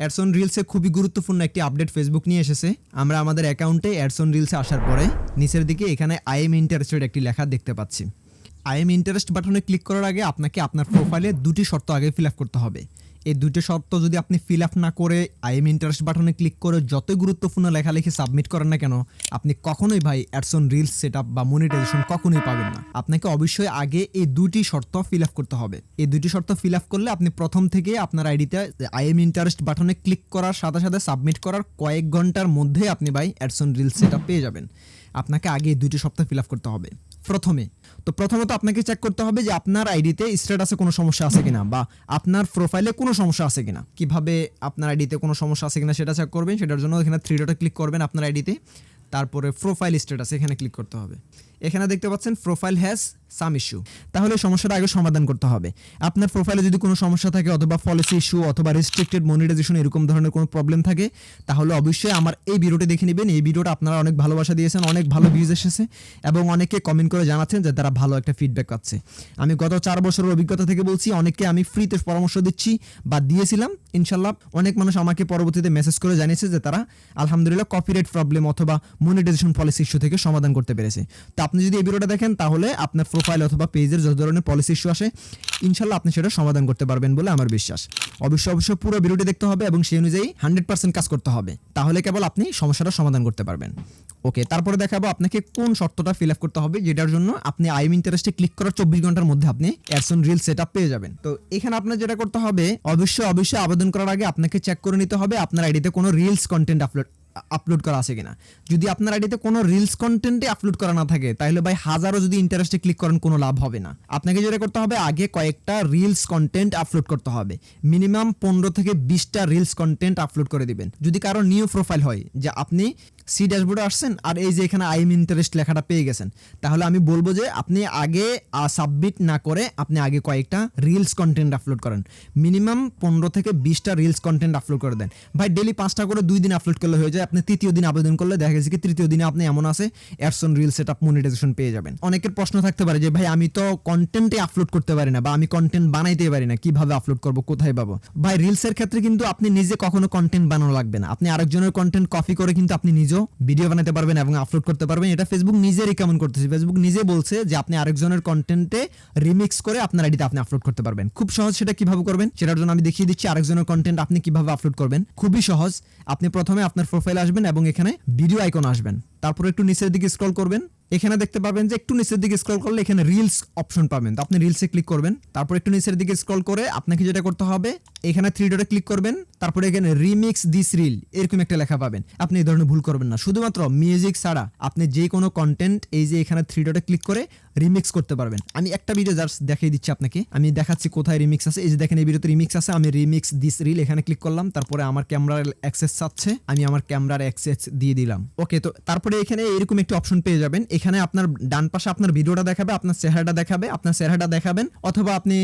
অ্যাডসন রিলসে খুবই গুরুত্বপূর্ণ একটি আপডেট ফেসবুক নিয়ে এসেছে। আমরা আমাদের অ্যাকাউন্টে অ্যাডসন রিলসে আসার পরে নিচের দিকে এখানে আই এম ইন্টারেস্টেড একটি লেখা দেখতে পাচ্ছি। আই এম ইন্টারেস্ট বাটনে ক্লিক করার আগে আপনাকে আপনার প্রোফাইলে দুটি শর্ত আগে ফিল আপ করতে হবে। এই দুটি শর্ত যদি আপনি ফিল আপ না করে আই এম ইন্টারেস্ট বাটনে ক্লিক করে যতই গুরুত্বপূর্ণ লেখালেখি সাবমিট করেন না কেন, আপনি কখনোই ভাই অ্যাডসন রিলস সেট বা মনিটাইজেশন কখনোই পাবেন না। আপনাকে অবশ্যই আগে এই দুটি শর্ত ফিল আপ করতে হবে। এই দুটি শর্ত ফিল আপ করলে আপনি প্রথম থেকে আপনার আইডিতে আই এম ইন্টারেস্ট বাটনে ক্লিক করার সাথে সাথে সাবমিট করার কয়েক ঘণ্টার মধ্যে আপনি ভাই অ্যাডসন রিলস সেট পেয়ে যাবেন। আপনাকে আগে এই দুইটি সপ্তাহ ফিল আপ করতে হবে। প্রথমে। তো প্রথমত আপনাকে চেক করতে হবে যে আপনার আইডিতে স্ট্যাটাসে কোনো সমস্যা আছে কিনা বা আপনার প্রোফাইলে কোনো সমস্যা আছে কিনা। কীভাবে আপনার আইডিতে কোনো সমস্যা আছে কিনা সেটা চেক করবেন, সেটার জন্য এখানে থ্রি ডটে ক্লিক করবেন আপনার আইডিতে তারপরে প্রোফাইল স্ট্যাটাস এখানে ক্লিক করতে হবে। এখানে দেখতে পাচ্ছেন প্রোফাইল হ্যাজ সাম ইস্যু তাহলে সমস্যাটা আগে সমাধান করতে হবে। আপনার প্রোফাইলে যদি কোনো সমস্যা থাকে অথবা পলিসি ইস্যু অথবা রেস্ট্রিক্টেড মনিটাইজেশন এরকম ধরনের কোনো প্রবলেম থাকে, তাহলে অবশ্যই আমার এই ভিডিওটি দেখে নেবেন। এই ভিডিওটা আপনারা অনেক ভালোবাসা দিয়েছেন, অনেক ভালো ভিউজ এসেছে এবং অনেকে কমেন্ট করে জানাচ্ছেন যে তারা ভালো একটা ফিডব্যাক পাচ্ছে। আমি গত চার বছরের অভিজ্ঞতা থেকে বলছি, অনেককে আমি ফ্রিতে পরামর্শ দিচ্ছি বা দিয়েছিলাম, ইনশাল্লাহ। অনেক মানুষ আমাকে পরবর্তীতে মেসেজ করে জানিয়েছে যে তারা আলহামদুলিল্লাহ কপিরাইট প্রবলেম অথবা মনিটাইজেশন পলিসি ইস্যু থেকে সমাধান করতে পেরেছে। তো আপনি যদি এই ভিডিওটা দেখেন, তাহলে আপনার প্রোফাইল অথবা পেজের যত ধরনের পলিসি ইস্যু আসে, ইনশাল্লাহ আপনি সেটা সমাধান করতে পারবেন বলে আমার বিশ্বাস। অবশ্যই অবশ্যই পুরো ভিডিওটি দেখতে হবে এবং সেই অনুযায়ী হান্ড্রেড পার্সেন্ট কাজ করতে হবে। তাহলে কেবল আপনি সমস্যাটা সমাধান করতে পারবেন। ওকে, তারপরে দেখাবো আপনাকে কোন শর্তটা ফিল আপ করতে হবে, যেটার জন্য আপনি আইম ইন্টারেস্টে ক্লিক করার চব্বিশ ঘণ্টার মধ্যে আপনি অ্যাডসন রিল সেট পেয়ে যাবেন। তো এখানে আপনার যেটা করতে হবে অবশ্যই অবশ্যই আবেদন করার আগে আপনাকে চেক করে নিতে হবে, আপনার আইডিতে কোনো রিলস কন্টেন্ট আপলোড আপলোড করা আছে কিনা। যদি আপনার আইডিতে কোনো রিলস কন্টেন্টে আপলোড করা না থাকে, তাহলে ভাই হাজারও যদি ইন্টারেস্টে ক্লিক করেন, কোনো লাভ হবে না। আপনাকে যেটা করতে হবে, আগে কয়েকটা রিলস কন্টেন্ট আপলোড করতে হবে। মিনিমাম পনেরো থেকে বিশটা রিলস কন্টেন্ট আপলোড করে দিবেন। যদি কারও নিউ প্রোফাইল হয়, যে আপনি সি ড্যাশবোর্ডে আসছেন আর এই যে এখানে আইম ইন্টারেস্ট লেখাটা পেয়ে গেছেন। তাহলে আমি বলব যে আপনি আগে সাবমিট না করে আপনি আগে কয়েকটা রিলস কন্টেন্ট আপলোড করেন। মিনিমাম পনেরো থেকে বিশটা রিলস কন্টেন্ট আপলোড করে দেন। ভাই ডেলি পাঁচটা করে দুই দিন আপলোড করলে হয়ে যায়। আপনি তৃতীয় দিন আবেদন করলে দেখা গেছে কি তৃতীয় দিনে আপনি এমন আছে ads on reel set up monetization পেয়ে যাবেন। অনেকের প্রশ্ন থাকতে পারে যে, ভাই, আমি তো কন্টেন্টে আপলোড করতে পারি না বা আমি কন্টেন্ট বানাইতে পারি না, কীভাবে আপলোড করব, কোথায় পাবো? ভাই রিলসের ক্ষেত্রে কিন্তু আপনি নিজে কখনো কন্টেন্ট বানানো লাগবে না। আপনি আরেকজনের কন্টেন্ট কপি করে কিন্তু আপনি নিজেও ভিডিও বানাতে পারবেন এবং আপলোড করতে পারবেন। এটা ফেসবুক নিজে রিকমেন্ড করতেছে। ফেসবুক নিজে বলছে যে আপনি আরেকজনের কন্টেন্টে রিমিক্স করে আপনার আইডিতে আপনি আপলোড করতে পারবেন। খুব সহজ সেটা কীভাবে করবেন? সেটার জন্য আমি দেখিয়ে দিচ্ছি আরেকজনের কন্টেন্ট আপনি কীভাবে আপলোড করবেন। খুবই সহজ। আপনি প্রথমে আপনার প্রোফাইল আসবেন এবং এখানে ভিডিও আইকন আসবেন। তারপর একটু নিচের দিকে স্ক্রল করবেন। এখানে দেখতে পাবেন যে একটু নিচের দিকে স্ক্রল করলে এখানে রিলস অপশন পাবেন। তো আপনি রিলসে ক্লিক করবেন, তারপর একটু নিচের দিকে স্ক্রল করে আপনাকে যেটা করতে হবে, এখানে থ্রি ডটে ক্লিক করবেন, তারপরে এখানে রিমিক্স দিস রিল এরকম একটা লেখা পাবেন। আপনি এই ধরনের ভুল করবেন না। শুধুমাত্র মিউজিক ছাড়া আপনি যে কোনো কন্টেন্ট এই যে এখানে থ্রি ডটে ক্লিক করে রিমিক্স করতে পারবেন। আমি একটা ভিডিও জাস্ট দেখিয়ে দিচ্ছি আপনাকে। আমি দেখাচ্ছি কোথায় রিমিক্স আছে। এই যে দেখেন, এই ভিডিওতে রিমিক্স আছে। আমি রিমিক্স দিস রিল এখানে ক্লিক করলাম। তারপরে আমার ক্যামেরার অ্যাক্সেস চাচ্ছে। আমি আমার ক্যামেরার অ্যাক্সেস দিয়ে দিলাম। ওকে তো তারপরে এখানে এরকম একটি অপশন পেয়ে যাবেন। এখানে আপনার ডান পাশে আপনার ভিডিওটা দেখাবে, আপনার চেহারাটা দেখাবে, আপনার চেহারাটা দেখাবেন। অথবা আপনি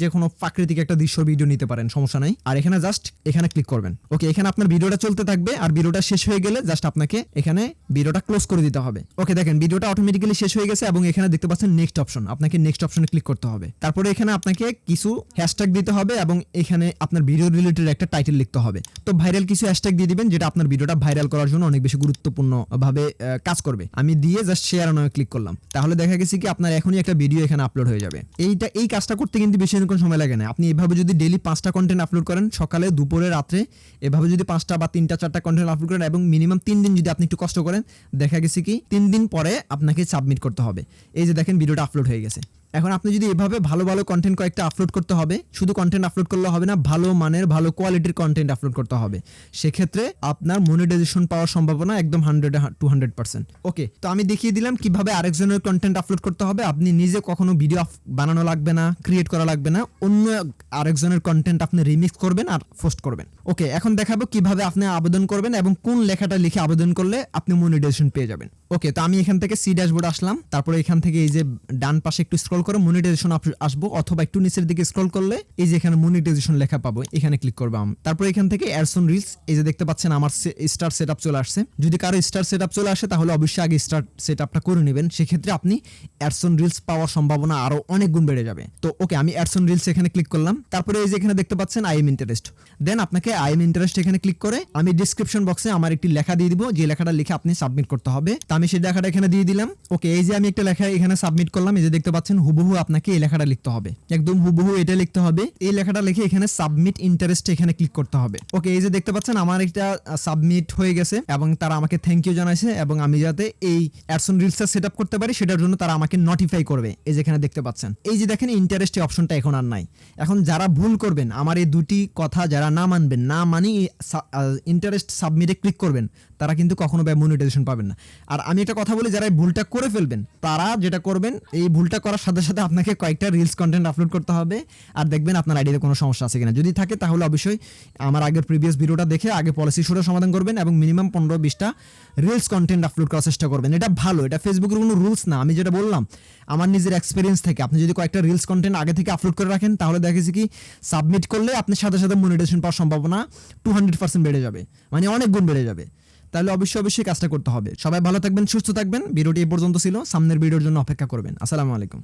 যে কোনো প্রাকৃতিক একটা দৃশ্য ভিডিও নিতে পারেন, সমস্যা নাই। আর এখানে জাস্ট এখানে ক্লিক করবেন। ওকে এখানে আপনার ভিডিওটা চলতে থাকবে। আর ভিডিওটা শেষ হয়ে গেলে জাস্ট আপনাকে এখানে ভিডিওটা ক্লোজ করে দিতে হবে। ওকে দেখেন ভিডিওটা অটোমেটিক্যালি শেষ হয়ে গেছে এবং এখানে দেখতে পাচ্ছেন নেক্সট অপশন আপনাকে নেক্সট অপশনে ক্লিক করতে হবে। তারপরে এখানে আপনাকে কিছু হ্যাশট্যাগ দিতে হবে এবং এখানে আপনার ভিডিও রিলেটেড একটা টাইটেল লিখতে হবে। তো ভাইরাল কিছু হ্যাশট্যাগ দিয়ে দিবেন যেটা আপনার ভিডিওটা ভাইরাল করার জন্য অনেক বেশি গুরুত্বপূর্ণ ভাবে কাজ করবে। আমি দিয়ে জাস্ট শেয়ার নামে ক্লিক করলাম। তাহলে দেখা গেছে কি আপনার এখনই একটা ভিডিও এখানে আপলোড হয়ে যাবে। এইটা, এই কাজটা করতে কিন্তু বেশি কোনো সময় লাগে না। আপনি এভাবে যদি ডেলি পাঁচটা কন্টেন্ট আপলোড করেন, সকালে, দুপুরে, রাত্রে, এভাবে যদি পাঁচটা বা তিনটা, চারটা কন্টেন্ট আপলোড করেন এবং মিনিমাম তিন দিন যদি আপনি একটু কষ্ট করেন, দেখা গেছে কি তিন দিন পরে আপনাকে সাবমিট করতে হবে। এই যে দেখেন ভিডিওটা আপলোড হয়ে গেছে এখন আপনি যদি এভাবে ভালো ভালো কন্টেন্ট কয়েকটা আপলোড করতে হবে, শুধু কন্টেন্ট আপলোড করলে হবে না, ভালো মানের, ভালো কোয়ালিটির কন্টেন্ট আপলোড করতে হবে। সেক্ষেত্রে আপনার মনিটাইজেশন পাওয়ার সম্ভাবনা একদম hundred to hundred percent okay তো আমি দেখিয়ে দিলাম কীভাবে আরেকজনের কন্টেন্ট আপলোড করতে হবে। আপনি নিজে কখনো ভিডিও বানানো লাগবে না ক্রিয়েট করা লাগবে না, অন্য আরেকজনের কন্টেন্ট আপনি রিমিক্স করবেন আর পোস্ট করবেন। ওকে এখন দেখাবো কীভাবে আপনি আবেদন করবেন এবং কোন লেখাটা লিখে আবেদন করলে আপনি মনিটাইজেশন পেয়ে যাবেন। ওকে তো আমি এখান থেকে সি ড্যাশবোর্ড আসলাম, তারপরে এখান থেকে এই যে ডান পাশে একটু স্ক্রল স্ক্রল করে মনিটাইজেশন আসব অথবা একটু নিচের দিকে স্ক্রল করলে এই যে এখানে মনিটাইজেশন লেখা পাবো, এখানে ক্লিক করব তারপর এখান থেকে অ্যাডসন রিলস এই যে দেখতে পাচ্ছেন আমার স্টার সেট চলে আসছে। যদি কারও স্টার সেট চলে আসে, তাহলে অবশ্যই আগে স্টার সেট আপটা করে নেবেন। সেক্ষেত্রে আপনি অ্যাডসন রিলস পাওয়ার সম্ভাবনা আরও অনেক গুণ বেড়ে যাবে। তো ওকে আমি অ্যাডসন রিলস এখানে ক্লিক করলাম। তারপরে এই যে এখানে দেখতে পাচ্ছেন আই এম ইন্টারেস্ট দেন আপনাকে আই এম ইন্টারেস্ট এখানে ক্লিক করে আমি ডিসক্রিপশন বক্সে আমার একটি লেখা দিয়ে দিব, যে লেখাটা লিখে আপনি সাবমিট করতে হবে। তো আমি সেই লেখাটা এখানে দিয়ে দিলাম। ওকে এই যে আমি একটা লেখা এখানে সাবমিট করলাম, এই যে দেখতে পাচ্ছেন হুবহু আপনাকে এই লেখাটা লিখতে হবে। একদম হুবহু এটা লিখতে হবে। এই লেখাটা লিখে এখানে সাবমিট ইন্টারেস্ট এখানে ক্লিক করতে হবে। ওকে এই যে দেখতে পাচ্ছেন, আমার একটা সাবমিট হয়ে গেছে এবং তারা আমাকে থ্যাংক ইউ জানাইছে এবং আমি যাতে এই অ্যাডসন রিলসটা সেট আপ করতে পারি, সেটার জন্য তারা আমাকে নোটিফাই করবে। এই যেখানে দেখতে পাচ্ছেন। এই যে দেখেন ইন্টারেস্ট অপশনটা এখন আর নাই। এখন যারা ভুল করবেন, আমার এই দুটি কথা যারা না মানবেন, না মানি ইন্টারেস্ট সাবমিটে ক্লিক করবেন, তারা কিন্তু কখনো ব্যয় মনিটাইজেশন পাবেন না। আর আমি একটা কথা বলি, যারা এই ভুলটা করে ফেলবেন, তারা যেটা করবেন, এই ভুলটা করার সাথে সাথে সাথে আপনাকে কয়েকটা রিলস কন্টেন্ট আপলোড করতে হবে আর দেখবেন আপনার আইডিতে কোনো সমস্যা আছে কিনা। যদি থাকে তাহলে অবশ্যই আমার আগের প্রিভিয়াস ভিডিওটা দেখে আগে পলিসি সুরে সমাধান করবেন এবং মিনিমাম পনেরো বিশটা রিলস কন্টেন্ট আপলোড করার চেষ্টা করবেন। এটা ভালো, এটা ফেসবুকের কোনো রুলস না। আমি যেটা বললাম, আমার নিজের এক্সপিরিয়েন্স থেকে আপনি যদি কয়েকটা রিলস কন্টেন্ট আগে থেকে আপলোড করে রাখেন, তাহলে দেখেছি কি সাবমিট করলে আপনার সাথে সাথে মনিটেশন পাওয়ার সম্ভাবনা টু হান্ড্রেড পার্সেন্ট বেড়ে যাবে। মানে অনেক গুণ বেড়ে যাবে। তাহলে অবশ্যই অবশ্যই কাজটা করতে হবে। সবাই ভালো থাকবেন, সুস্থ থাকবেন। ভিডিওটি এই পর্যন্ত ছিল। সামনের ভিডিওর জন্য অপেক্ষা করবেন। আসসালামু আলাইকুম।